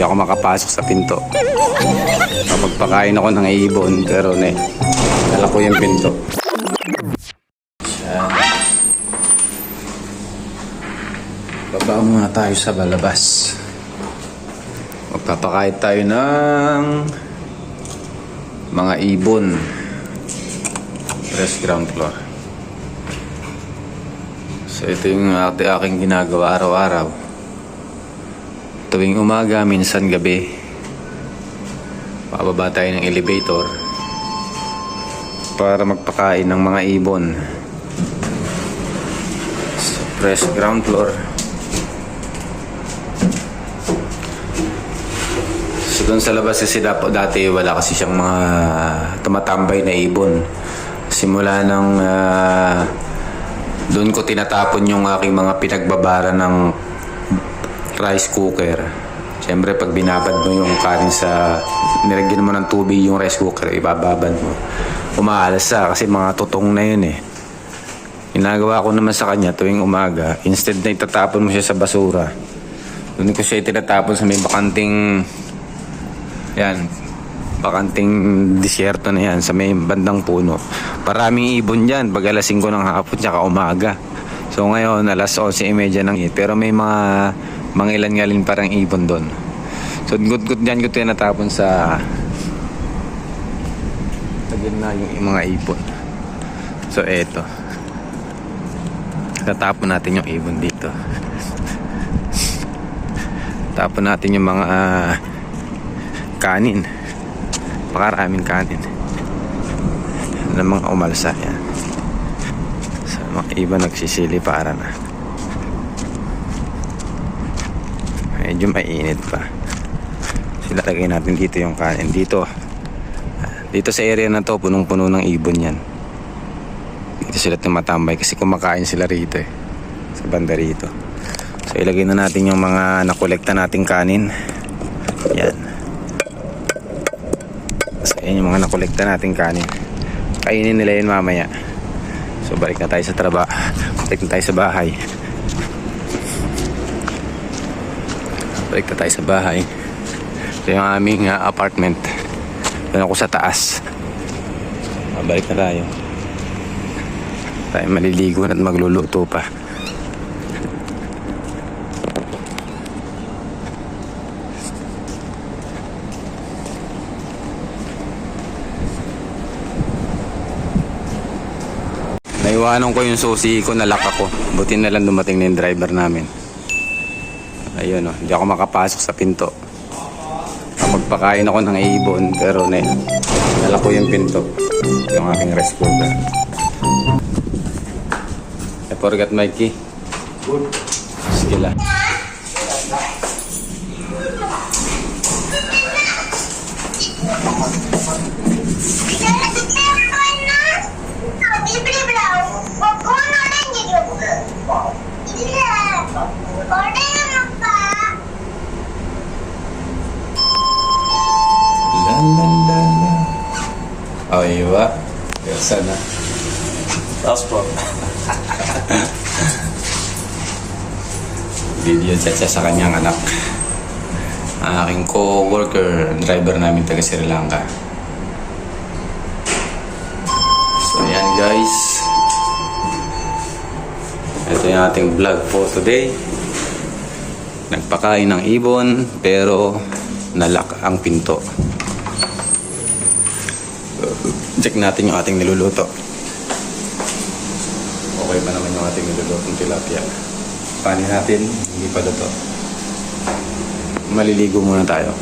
hindi ako makapasok sa pinto. Kapagpakain ako ng ibon, pero ne, dala ko yung pinto. Yan. Baba muna tayo sa balabas. Magpapakain tayo ng mga ibon. Rest ground floor. So ito yung aking ginagawa araw-araw. Tuwing umaga, minsan gabi. Pababa tayo ng elevator para magpakain ng mga ibon. Press ground floor. So doon sa labas kasi dati wala kasi siyang mga tumatambay na ibon. Simula ng ah, doon ko tinatapon yung aking mga pinagbabara ng rice cooker. Siyempre, pag binabad mo yung kanin sa... Nilagyan mo ng tubig yung rice cooker, ibababad mo. Umaalas sa kasi mga tutong na yun eh. Ginagawa ko naman sa kanya tuwing umaga, instead na itatapon mo siya sa basura, doon ko siya itinatapon sa may bakanting... Yan, bakanting disyerto na yan sa may bandang puno. Paraming ibon dyan pag alas 5 ng hapon tsaka umaga. So ngayon, alas 11.30 ng pero may mga mga ilan-ngaling parang ibon doon. So good-good dyan ko tinatapon sa sa gitna yung mga ibon. So eto. Tatapon natin yung ibon dito. Tapon natin yung mga ah, kanin. Pakaraming kanin. Ng mga umalsa yan. Sa mga iba nagsisili para na. Medyo mainit pa. Silalagay natin dito yung kanin. Dito. Dito sa area na to, punong-puno ng ibon yan. Dito sila tumatambay kasi kumakain sila rito eh. Sa banda rito. So ilagay na natin yung mga nakolekta nating kanin. Yan. So yan yung mga nakolekta nating kanin. Kainin nila yun mamaya. So balik na tayo sa trabaho. Balik na tayo sa bahay. Balik na tayo sa bahay. Ito yung aming ah, apartment. Doon ako sa taas. Ah, Balik na tayo. Tayo maliligo at magluluto pa. Naiwanan ko yung susi ko, nalak ako. Buti na lang dumating na yung driver namin. Ayun o, hindi ako makapasok sa pinto. Magpakain ako ng ibon, pero ne, nalak ko yung pinto. Yung aking rice cooker. I forgot my key. Sige lang. La Oh, iwa. Sana. Tapos po. video chat siya sa kanyang anak. Ang aking co-worker, driver namin taga Sri Lanka. So yan guys. Ito yung ating vlog for today. Nagpakain ng ibon pero nalak ang pinto. Check natin yung ating niluluto. Okay pa naman yung ating nilulutong tilapia. Panin natin, hindi pa luto. Maliligo muna tayo.